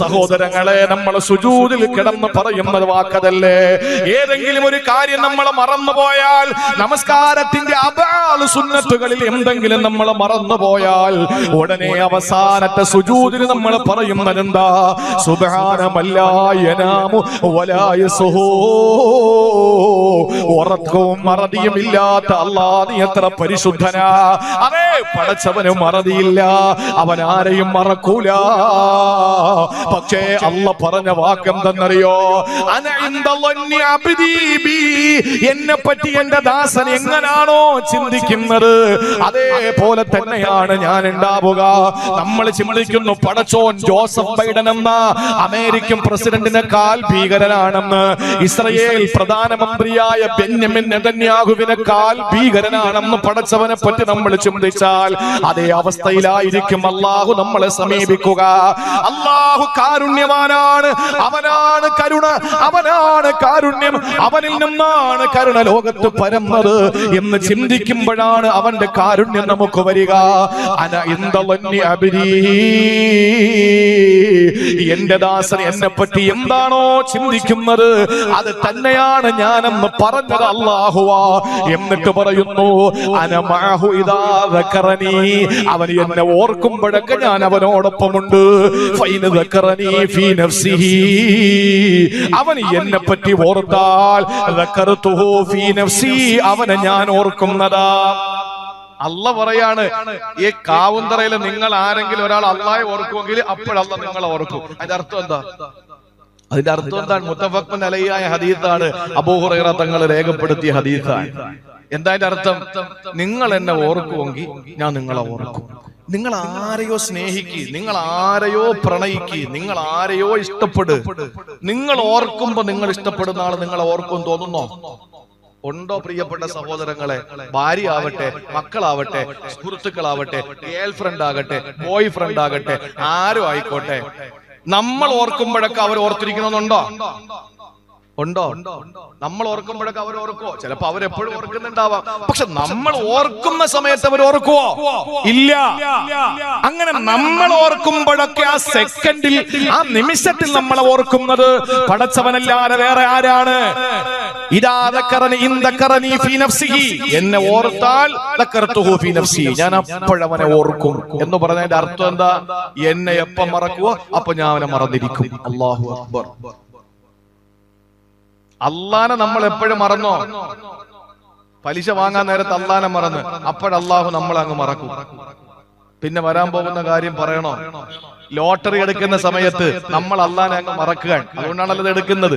സഹോദരങ്ങളെ നമ്മൾ സുജൂതിൽ കിടന്ന് പറയുന്നത് വാക്കതല്ലേ? ഏതെങ്കിലും ഒരു കാര്യം നമ്മൾ മറന്നുപോയാൽ നമസ്കാരത്തിന്റെ അപാൽ സുന്നത്തുകളിൽ എന്തെങ്കിലും നമ്മൾ മറന്നു പോയാൽ ഉടനെ അവസാനത്തെ സുജൂതിന് നമ്മൾ പറയുന്നത് എന്താ ഉറക്കവും മറതിയും ഇല്ലാത്ത അല്ലാ നീ എത്ര പരിശുദ്ധനാ. അതെ പടച്ചവന് മറതിയില്ല അവൻ ആരെയും മറക്കൂല. പക്ഷേ അല്ല പറഞ്ഞ വാക്കെന്തെന്നറിയോ. എന്നെ പറ്റി എന്റെ ദാസൻ എങ്ങനാണോ ചിന്തിക്കുന്നത്? അതേപോലെ തന്നെയാണ് ഞാൻ ഉണ്ടാവുക. നമ്മൾ ചിന്തിക്കുന്നു പടച്ചോൻ ജോസഫ് ബൈഡൻ എന്ന അമേരിക്കൻ പ്രസിഡന്റിനെക്കാൾ ഭീകരനാണെന്ന്. ഇസ്രയേൽ പ്രധാനമന്ത്രിയായ ബെന്യമിൻ നെതന്യാഹുവിനെക്കാൾ ഭീകരനാണെന്ന് പടച്ചവനെ പറ്റി നമ്മൾ ചിന്തിച്ചാൽ അതേ അവസ്ഥയിലായിരിക്കും അള്ളാഹു നമ്മളെ സമീപിക്കുക. അള്ളാഹു കാരുണ്യവാനാണ്. അവനാണ് കരുണ. അവനാണ് കാരുണ്യം. അവനിൽ നിന്നാണ് കരുണ ലോകത്ത് പരന്നത് എന്ന് ചിന്തിക്കുമ്പോഴാണ് അവന്റെ കാരുണ്യം നമുക്ക് വരിക. അന എന്റെ ദാസൻ എന്നെ പറ്റി എന്താണോ ചിന്തിക്കുന്നത്? അത് തന്നെയാണ് ഞാനെന്ന് പറഞ്ഞത് അള്ളാഹുവാ. എന്നിട്ട് പറയുന്നു അനമാഹു ഇതാ. അവൻ എന്നെ ഓർക്കുമ്പോഴൊക്കെ ഞാൻ അവനോടൊപ്പമുണ്ട്. അവൻ എന്നെ പറ്റി ഓർത്താൽ. അവനെ ഞാൻ ഓർക്കുന്നതാ. അല്ല പറയാണ് ഈ കാവുന്തറയിൽ നിങ്ങൾ ആരെങ്കിലും ഒരാൾ അള്ളായി ഓർക്കുമെങ്കിൽ അപ്പോഴല്ല നിങ്ങളെ ഓർക്കും. അതിന്റെ അർത്ഥം എന്താ? അതിന്റെ അർത്ഥം എന്താണ് മുത്തഫക്കൻ അലയ്യായ ഹദീത്താണ് അബൂഹുറൈറ തങ്ങൾ രേഖപ്പെടുത്തിയ ഹദീത്താണ് എന്താ അതിന്റെ അർത്ഥം നിങ്ങൾ എന്നെ ഓർക്കുമെങ്കിൽ ഞാൻ നിങ്ങളെ ഓർക്കും. നിങ്ങൾ ആരെയോ സ്നേഹിക്ക് നിങ്ങൾ ആരെയോ പ്രണയിക്ക് നിങ്ങൾ ആരെയോ ഇഷ്ടപ്പെടു. നിങ്ങൾ ഓർക്കുമ്പോ നിങ്ങൾ ഇഷ്ടപ്പെടുന്ന ആൾ നിങ്ങളെ ഓർക്കും തോന്നുന്നോ? ഉണ്ടോ പ്രിയപ്പെട്ട സഹോദരങ്ങളെ? ഭാര്യ ആവട്ടെ മക്കളാവട്ടെ സുഹൃത്തുക്കളാവട്ടെ ഗേൾ ഫ്രണ്ട് ആകട്ടെ ബോയ് ഫ്രണ്ട് ആകട്ടെ ആരും ആയിക്കോട്ടെ. നമ്മൾ ഓർക്കുമ്പോഴൊക്കെ അവർ ഓർത്തിരിക്കണമെന്നുണ്ടോ ഉണ്ടോ? നമ്മൾ ഓർക്കുമ്പോഴൊക്കെ അവർ ഓർക്കുവോ? ചിലപ്പോ അവരെപ്പോഴും ഓർക്കുന്നുണ്ടാവാം. പക്ഷെ നമ്മൾ ഓർക്കുന്ന സമയത്ത് അവർ ഓർക്കുവോ? ഇല്ല. അങ്ങനെ നമ്മൾ ഓർക്കുമ്പോഴൊക്കെ ആ സെക്കൻഡിൽ ആ നിമിഷത്തിൽ നമ്മൾ ഓർക്കുന്നത് പടച്ചവനല്ലാതെ വേറെ ആരാണ്. എന്നെ ഓർത്താൽ. ഞാൻ അപ്പോഴവനെ ഓർക്കും. എന്ന് പറഞ്ഞതിന്റെ അർത്ഥം എന്താ? എന്നെ എപ്പം മറക്കുവോ? അപ്പൊ ഞാൻ അവനെ മറന്നിരിക്കും. അള്ളാഹു അക്ബർ. അള്ളാനെ നമ്മൾ എപ്പോഴും മറന്നോ? പലിശ വാങ്ങാൻ നേരത്ത് അള്ളാനെ മറന്ന്. അപ്പോഴല്ലാഹു നമ്മൾ അങ്ങ് മറക്കും. പിന്നെ വരാൻ പോകുന്ന കാര്യം പറയണോ? ലോട്ടറി എടുക്കുന്ന സമയത്ത് നമ്മൾ അള്ളാനെ അങ്ങ് മറക്കുക അതുകൊണ്ടാണല്ലോ ഇത് എടുക്കുന്നത്.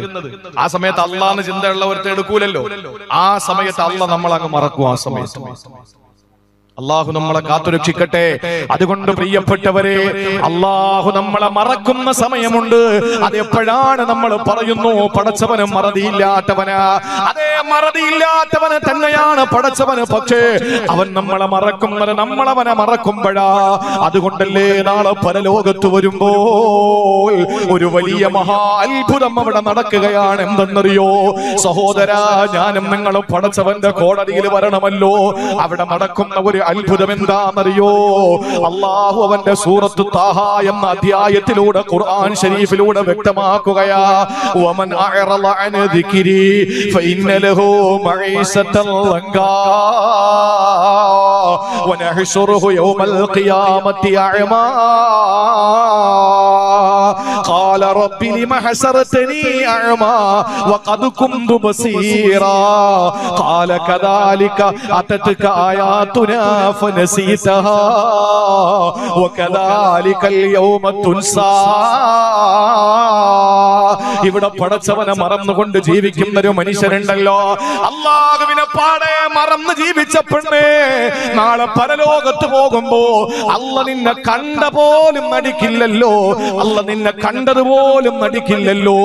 ആ സമയത്ത് അള്ളാന്ന് ചിന്തയുള്ള ഒരുത്തെ എടുക്കൂലല്ലോ. ആ സമയത്ത് അള്ള നമ്മൾ അങ്ങ് മറക്കും ആ സമയത്ത്. അള്ളാഹു നമ്മളെ കാത്തുരക്ഷിക്കട്ടെ. അതുകൊണ്ട് പ്രിയപ്പെട്ടവരെ അള്ളാഹു നമ്മളെ മറക്കുന്ന സമയമുണ്ട്. അതെപ്പോഴാണ് നമ്മൾ പറയുന്നു? പടച്ചവന് മറതിയില്ലാത്തവനാ. അതേ മറതിയില്ലാത്തവന് തന്നെയാണ് പടച്ചവന് പക്ഷേ അവൻ നമ്മളെ മറക്കുന്നത് നമ്മളവനെ മറക്കുമ്പോഴാ. അതുകൊണ്ടല്ലേ നാളെ പരലോകത്ത് വരുമ്പോൾ ഒരു വലിയ മഹാ അത്ഭുതം അവിടെ നടക്കുകയാണ് എന്തെന്നറിയോ? സഹോദര ഞാനും നിങ്ങളും പടച്ചവന്റെ കോടതിയിൽ വരണമല്ലോ. അവിടെ നടക്കുന്ന ഒരു അത്ഭുതം എന്താണെന്നറിയോ അള്ളാഹു അവന്റെ സൂറത്ത് താഹ എന്ന അധ്യായത്തിലൂടെ ഖുർആൻ ഷരീഫിലൂടെ വ്യക്തമാക്കുകയാ വമൻ ദിക്രി ഫഇന്ന ലഹു ലങ്കാ യൗമൽ ഖിയാമത്തി قال رب لم حسرتني أعمى وقد كنت بصيرا قال كذلك أتتك آياتنا فنسيتها وكذلك اليوم تنسى ഇവിടെ പടച്ചവനെ മറന്നുകൊണ്ട് ജീവിക്കുന്ന ഒരു മനുഷ്യനുണ്ടല്ലോ അള്ളാഹുവിനെ പാടെ മറന്ന് ജീവിച്ച പെണ്ണേ നാളെ പരലോകത്ത് പോകുമ്പോ അല്ല നിന്നെ കണ്ട പോലും നടിക്കില്ലല്ലോ അല്ല നിന്നെ കണ്ടതുപോലും നടിക്കില്ലല്ലോ.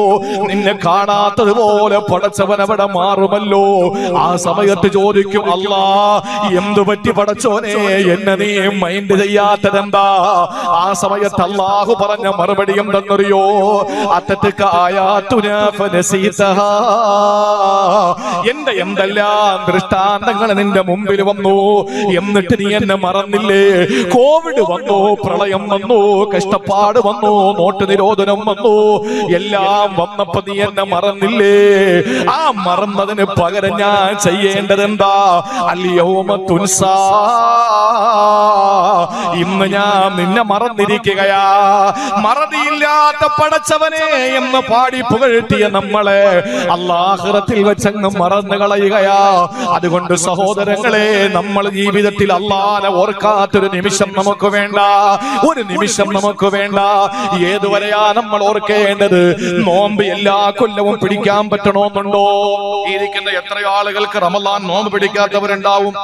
നിന്നെ കാണാത്തതുപോലെ പടച്ചവൻ അവിടെ മാറുമല്ലോ. ആ സമയത്ത് ചോദിക്കും അല്ലാ എന്തു പറ്റി പടച്ചോനെ എന്നെ നീ മൈൻഡ് ചെയ്യാത്തതെന്താ? ആ സമയത്ത് അള്ളാഹു പറഞ്ഞ മറുപടി എന്തെന്നറിയോ. എന്റെ എന്തെല്ലാം ദൃഷ്ടാന്തങ്ങൾ നിന്റെ മുമ്പിൽ വന്നു. എന്നിട്ട് നീ എന്നെ മറന്നില്ലേ? കോവിഡ് വന്നു പ്രളയം വന്നു കഷ്ടപ്പാട് വന്നു നോട്ട് നിരോധനം വന്നു. എല്ലാം വന്നപ്പോ നീ എന്നെ മറന്നില്ലേ? ആ മറന്നതിന് പകരം ഞാൻ ചെയ്യേണ്ടത് എന്താ തുൻസാ ഇന്ന് ഞാൻ നിന്നെ മറന്നിരിക്കുകയാ. മറതിയില്ലാത്ത പടച്ചവനെ എന്ന് പാടി പുകഴ്ത്തിയ നമ്മളെ അള്ളാഹൃത്തിൽ വെച്ചങ്ങ് മറന്നു കളയുകയാ. അതുകൊണ്ട് സഹോദരങ്ങളെ നമ്മൾ ജീവിതത്തിൽ അള്ളാനെ ഓർക്കാത്തൊരു നിമിഷം നമുക്ക് വേണ്ട. ഒരു നിമിഷം നമുക്ക് വേണ്ട. ഏതുവരെയാ നമ്മൾ ഓർക്കേണ്ടത്? നോമ്പ് എല്ലാ കൊല്ലവും പിടിക്കാൻ പറ്റണമെന്നുണ്ടോ ഇരിക്കുന്ന എത്രയോ ആളുകൾക്ക് റമലാൻ നോമ്പ് പിടിക്കാത്തവരുണ്ടാവും.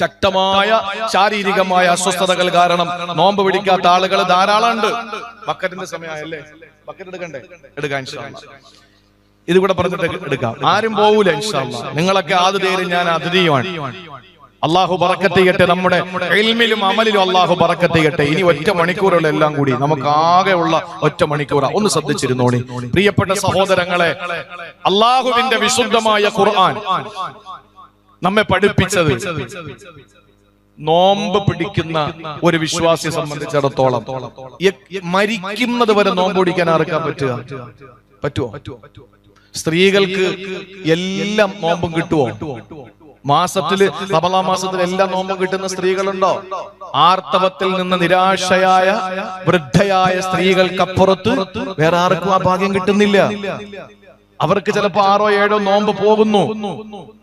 ശക്തമായ ശാരീരികമായ അസ്വസ്ഥതകൾ കാരണം നോമ്പ് പിടിക്കാത്ത ആളുകൾ ധാരാളം ഉണ്ട് ബക്കറ്റിന്റെ സമയമായല്ലേ? ബക്കറ്റ് എടുക്കണ്ടേ? എടുക്കാൻ. ഇത് പറഞ്ഞിട്ട് എടുക്കാം. ആരും അല്ലാ. നിങ്ങളൊക്കെ ആതിഥേയരും ഞാൻ അതിഥിയുമാണ് അള്ളാഹു പറക്കത്ത് ചെയ്യട്ടെ നമ്മുടെ എൽമിലും അമലിലും അള്ളാഹു പറക്കത്ത് ചെയ്യട്ടെ. ഇനി ഒറ്റ മണിക്കൂറുകളെല്ലാം കൂടി നമുക്ക് ആകെയുള്ള ഒറ്റ മണിക്കൂറ ഒന്ന് ശ്രദ്ധിച്ചിരുന്നോണി പ്രിയപ്പെട്ട സഹോദരങ്ങളെ അള്ളാഹുവിന്റെ വിശുദ്ധമായ ഖുർആൻ നമ്മെ പഠിപ്പിച്ചത് നോമ്പ് പിടിക്കുന്ന ഒരു വിശ്വാസിയെ സംബന്ധിച്ചിടത്തോളം മരിക്കുന്നത് വരെ നോമ്പ് പിടിക്കാൻ ആർക്കാൻ പറ്റുക? പറ്റുമോ സ്ത്രീകൾക്ക് എല്ലാം നോമ്പും കിട്ടുമോ മാസത്തിൽ റമളാൻ മാസത്തിൽ എല്ലാ നോമ്പും കിട്ടുന്ന സ്ത്രീകളുണ്ടോ? ആർത്തവത്തിൽ നിന്ന് നിരാശയായ വൃദ്ധയായ സ്ത്രീകൾക്കപ്പുറത്ത് വേറെ ആർക്കും ആ ഭാഗ്യം കിട്ടുന്നില്ല. അവർക്ക് ചിലപ്പോ ആറോ ഏഴോ നോമ്പ് പോകുന്നു.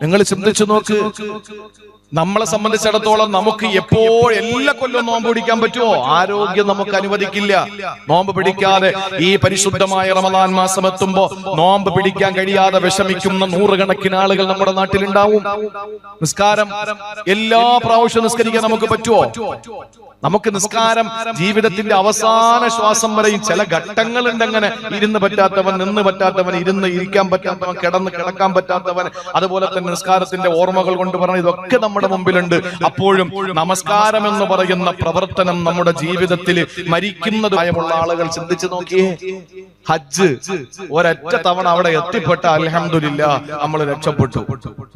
നിങ്ങൾ ചിന്തിച്ചു നോക്ക്. നമ്മളെ സംബന്ധിച്ചിടത്തോളം നമുക്ക് എപ്പോൾ എല്ലാ കൊല്ലം നോമ്പ് പിടിക്കാൻ പറ്റുമോ? ആരോഗ്യം നമുക്ക് അനുവദിക്കില്ല. നോമ്പ് പിടിക്കാതെ ഈ പരിശുദ്ധമായ റമദാൻ മാസം എത്തുമ്പോ നോമ്പ് പിടിക്കാൻ കഴിയാതെ വിഷമിക്കുന്ന നൂറുകണക്കിന് ആളുകൾ നമ്മുടെ നാട്ടിലുണ്ടാവും. നിസ്കാരം എല്ലാ പ്രാവശ്യം നിസ്കരിക്കാൻ നമുക്ക് പറ്റുമോ? നമുക്ക് നിസ്കാരം ജീവിതത്തിന്റെ അവസാന ശ്വാസം വരെയും ചില ഘട്ടങ്ങളുണ്ട് അങ്ങനെ. ഇരുന്ന് പറ്റാത്തവൻ നിന്ന് പറ്റാത്തവൻ ഇരുന്ന് ഇരിക്കാൻ പറ്റാത്തവൻ കിടന്ന് കിടക്കാൻ പറ്റാത്തവൻ. അതുപോലെ തന്നെ നിസ്കാരത്തിന്റെ ഓർമ്മകൾ കൊണ്ട് പറഞ്ഞ ഇതൊക്കെ നമ്മുടെ മുമ്പിലുണ്ട്. അപ്പോഴും നമസ്കാരം എന്ന് പറയുന്ന പ്രവർത്തനം നമ്മുടെ ജീവിതത്തിൽ മരിക്കുന്നത് ഭയമുള്ള ആളുകൾ ചിന്തിച്ചു നോക്കിയേ. ഹജ്ജ് ഒരൊറ്റ തവണ അവിടെ എത്തിപ്പെട്ട അലഹമില്ല നമ്മൾ രക്ഷപ്പെട്ടു.